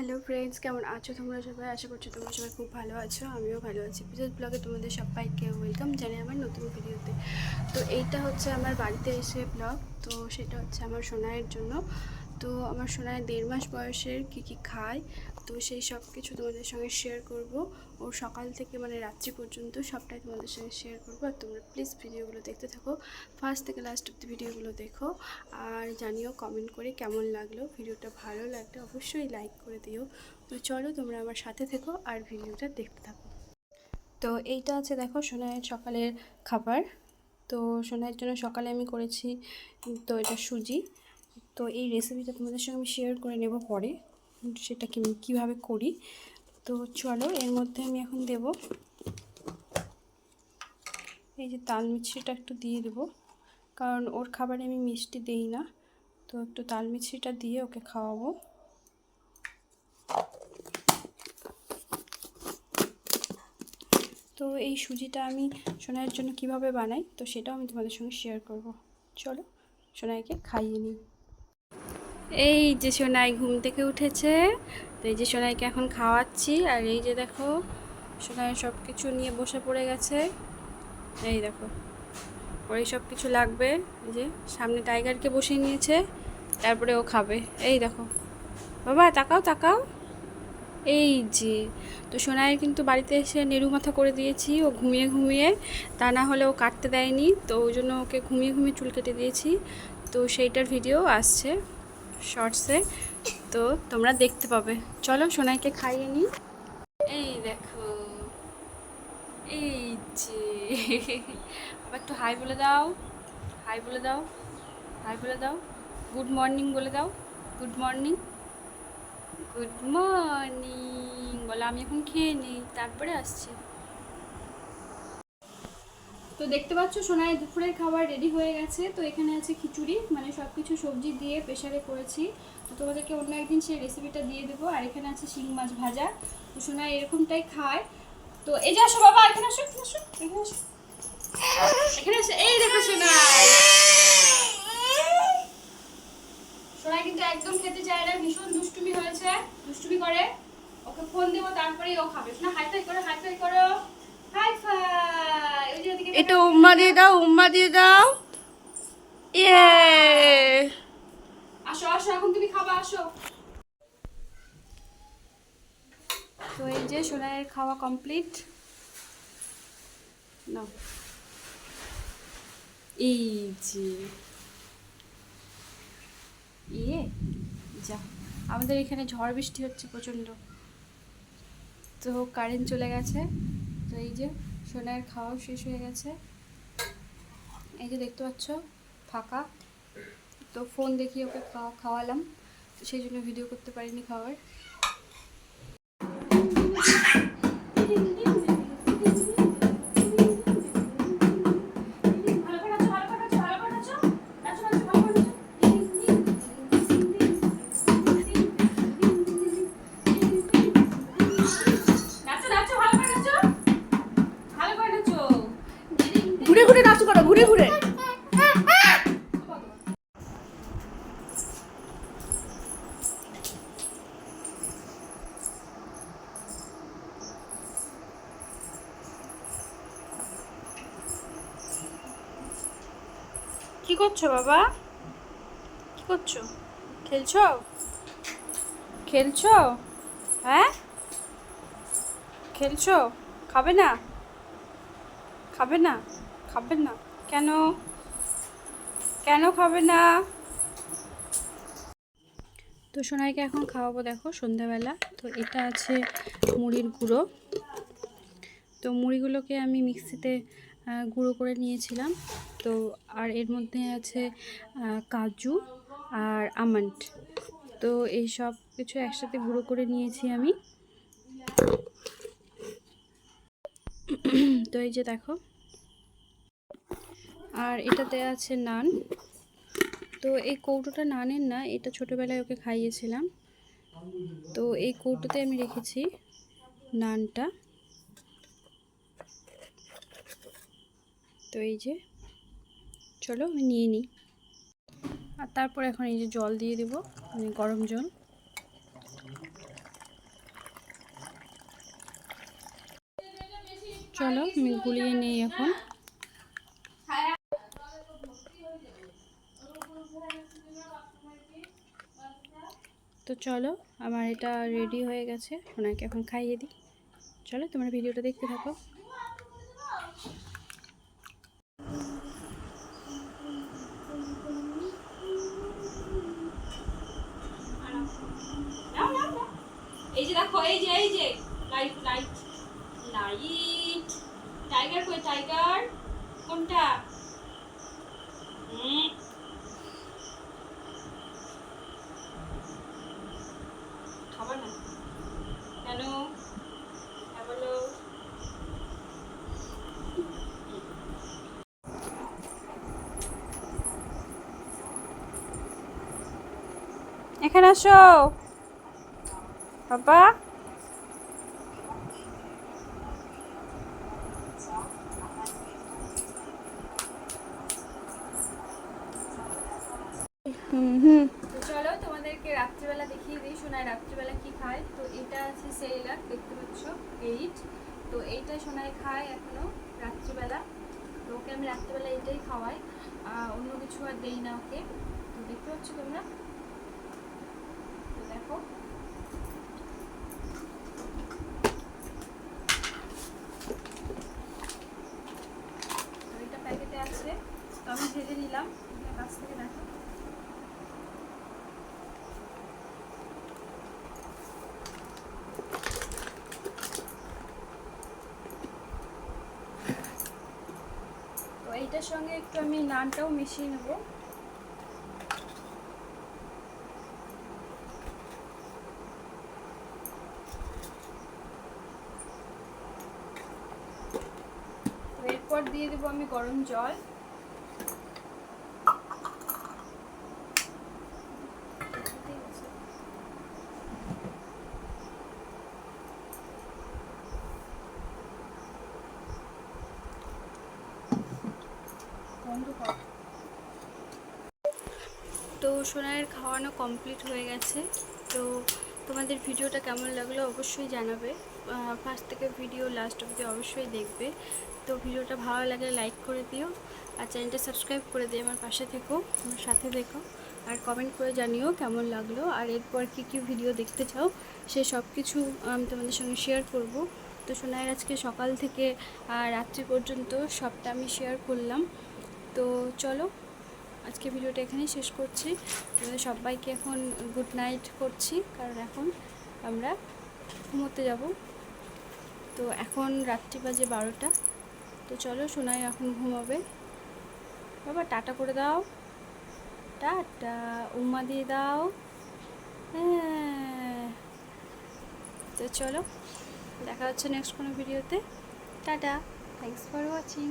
Hello friends কেমন আছো তোমরা সবাই? আশা করছ তোমরা সবাই খুব ভালো আছো, আমিও ভালো আছি। বিশেষ ব্লগে তোমাদের সবাইকে ওয়েলকাম জানাই আমার নতুন ভিডিওতে তো। এইটা হচ্ছে আমার বাড়িতে এসে ব্লগ তো সেটা হচ্ছে আমার সোনায়ের জন্য। তো আমার সোনায় দেড় মাস বয়সের, কী কী খায় তো সেই সব কিছু তোমাদের সঙ্গে শেয়ার করব। ও সকাল থেকে মানে রাত্রি পর্যন্ত সবটাই তোমাদের সঙ্গে শেয়ার করব। আর তোমরা প্লিজ ভিডিওগুলো দেখতে থাকো। ফার্স্ট থেকে লাস্ট অব্দি ভিডিওগুলো দেখো। আর জানিও কমেন্ট করে কেমন লাগল। ভিডিওটা ভালো লাগলে অবশ্যই লাইক করে দিও। তো চলো তোমরা আমার সাথে থেকো আর ভিডিওটা দেখতে থাকো। তো এইটা আছে দেখো সোনাইয়ের সকালের খাবার। তো সোনাইয়ের জন্য সকালে আমি করেছি, তো এটা সুজি। তো এই রেসিপিটা তোমাদের সঙ্গে আমি শেয়ার করে নেব পরে। সেটা কি কীভাবে করি? তো চলো, এর মধ্যে আমি এখন দেব। এই যে তাল মিছরিটা একটু দিয়ে দেবো। কারণ ওর খাবারে আমি মিষ্টি দেই না। তো একটু তাল মিছরিটা দিয়ে ওকে খাওয়াবো। তো এই সুজিটা আমি সোনাইয়ের জন্য কীভাবে বানাই, তো সেটাও আমি তোমাদের সঙ্গে শেয়ার করব। চলো, সোনাইকে খাইয়ে নিই। এই যে সোনাই ঘুম থেকে উঠেছে, তো এই যে সোনাইকে এখন খাওয়াচ্ছি, আর এই যে দেখো, সোনাই সব কিছু নিয়ে বসে পড়ে গেছে। এই দেখো ওর সব কিছু লাগবে, এই যে সামনে টাইগারকে বসিয়ে নিয়েছে, তারপরে ও খাবে। এই দেখো, বাবা তাকাও তাকাও। এই যে, তো সোনাইয়ের কিন্তু বাড়িতে এসে নেড়ু মাথা করে দিয়েছি, ও ঘুমিয়ে ঘুমিয়ে, তা না হলে ও কাটতে দেয়নি, তো ওই জন্য ওকে ঘুমিয়ে ঘুমিয়ে চুল কেটে দিয়েছি, তো সেইটার ভিডিও আসছে। শর্টসে, তো তোমরা দেখতে পাবে। চলো সোনাইকে খাইয়ে নিই। এই দেখো, এই যে। আবার একটু হাই বলে দাও, হাই বলে দাও, হাই বলে দাও। গুড মর্নিং বলে দাও, গুড মর্নিং। গুড মর্নিং, বলো আমি এখন খেয়ে নিই, তারপরে আসছি। তো দেখতে পাচ্ছ সোনায় দুপুরের খাবার রেডি হয়ে গেছে। তো এখানে আছে খিচুড়ি মানে সব কিছু সবজি দিয়ে প্রেশারে করেছি। তো তোমাদেরকে অন্য একদিন সেই রেসিপিটা দিয়ে দেবো। আর এখানে আছে শিং মাছ ভাজা। তো সোনায় এরকমটাই খায়। তো এই যে আসো বাবা, এখানে আসো এখানে আসো এখানে আসো। এখানে আসো, এই দেখো সোনাই। সোনাই কিন্তু একদম খেতে চায় না, ভীষণ দুষ্টুমি হয়েছে, দুষ্টুমি করে। ওকে ফোন দেবো, তারপরেই ও খাবে। না হাই ফাই করো হাই ফাই করো। হাই ফাই এটা উম্মা দিয়ে দাও, উম্মা দিয়ে দাও। ইয়ে আসো আসো, এখন তুমি খাবা, আসো। তো এই যে সোনাইয়ের খাওয়া কমপ্লিট নাও। এই যে। ইয়ে যা। আমাদের এখানে ঝড় বৃষ্টি হচ্ছে প্রচণ্ড। তো কারেন্ট চলে গেছে। তো এই যে সোনাইয়ের খাওয়াও শেষ হয়ে গেছে। এই যে দেখতে পাচ্ছ, ফাঁকা। তো ফোন দেখিয়ে ওকে খাওয়া খাওয়ালাম। তো সেই জন্য ভিডিও করতে পারিনি খাওয়ার। ঘুরে ঘুরে নাচ করো, ঘুরে ঘুরে। কি করছ বাবা? কি করছ? খেলছো? খেলছো? হ্যাঁ? খেলছো? খাবে না? খাবে না? খাবে না? কেন? কেন খাবে না? তো সোনাইকে এখন খাওয়াবো দেখো সন্ধ্যাবেলা। তো এটা আছে মুড়ির গুঁড়ো। তো মুড়িগুলোকে আমি মিক্সিতে গুঁড়ো করে নিয়েছিলাম। তো আর এর মধ্যে আছে কাজু আর আমন্ড। তো এই সব কিছু একসাথে গুঁড়ো করে নিয়েছি আমি। তো এই যে দেখো আর এটাতে আছে নান। তো এই কৌটোটা নানের না, এটা ছোটোবেলায় ওকে খাইয়েছিলাম। তো এই কৌটোতে আমি রেখেছি নানটা। তো এই যে, চলো আমি নিয়ে নিই। আর তারপর এখন এই যে জল দিয়ে দেব মানে গরম জল। চলো আমি গুলিয়ে নেই এখন। তো চলো, আমার এটা রেডি হয়ে গেছে। ওনাকে এখন খাইয়ে দিই। চলো, তোমরা ভিডিওটা দেখতে থাকো। এই যে দেখো, এই যে এই যে লাইট লাইট লাইট টাইগার কই টাইগার কোনটা? হুম। খাবার না কেন হ্যাঁ বলো এখানে আসো। বাবা। চলো তোমাদেরকে রাত্রিবেলা দেখিয়ে দিই সোনায় রাত্রিবেলা কি খায়। তো এটা আছে সেইলাক দেখতে পাচ্ছ এইট তো এইটা সোনায় খায় এখনও রাত্রিবেলা। তো ওকে আমি রাত্রিবেলা এটাই খাওয়াই। আহ, অন্য কিছু আর দেই না ওকে। তো দেখতে পাচ্ছ তোমরা? প্যাকেটে তো আমি ভেজে নিলাম। কাছ থেকে দেখো। তো এইটার সঙ্গে একটু আমি নানটাও মিশিয়ে নেব তো এরপর দিয়ে দেবো আমি গরম জল। তো সোনায়ের খাওয়ানো কমপ্লিট হয়ে গেছে। তো তোমাদের ভিডিওটা কেমন লাগল অবশ্যই জানাবে। ফার্স্ট থেকে ভিডিও লাস্ট অবধি অবশ্যই দেখবে। তো ভিডিওটা ভালো লাগলে লাইক করে দিও আর চ্যানেলটা সাবস্ক্রাইব করে দিও আমার পাশে থেকো, আমার সাথে দেখো আর কমেন্ট করে জানিও কেমন লাগল আর এরপর কী কী ভিডিও দেখতে চাও সে সব কিছু আমি তোমাদের সঙ্গে শেয়ার করব। তো সোনায়ের আজকে সকাল থেকে রাত্রি পর্যন্ত সবটা আমি শেয়ার করলাম। তো চলো, আজকে ভিডিওটা এখানেই শেষ করছি। সবাইকে এখন গুড নাইট করছি, কারণ এখন আমরা ঘুমোতে যাব। তো এখন রাত্রি বাজে বারোটা। তো চলো সোনাই এখন ঘুমাবে। বাবা, টাটা করে দাও। টাটা, উমা দিয়ে দাও। হ্যাঁ। তো চলো, দেখা হচ্ছে নেক্সট কোনো ভিডিওতে টাটা। Thanks for watching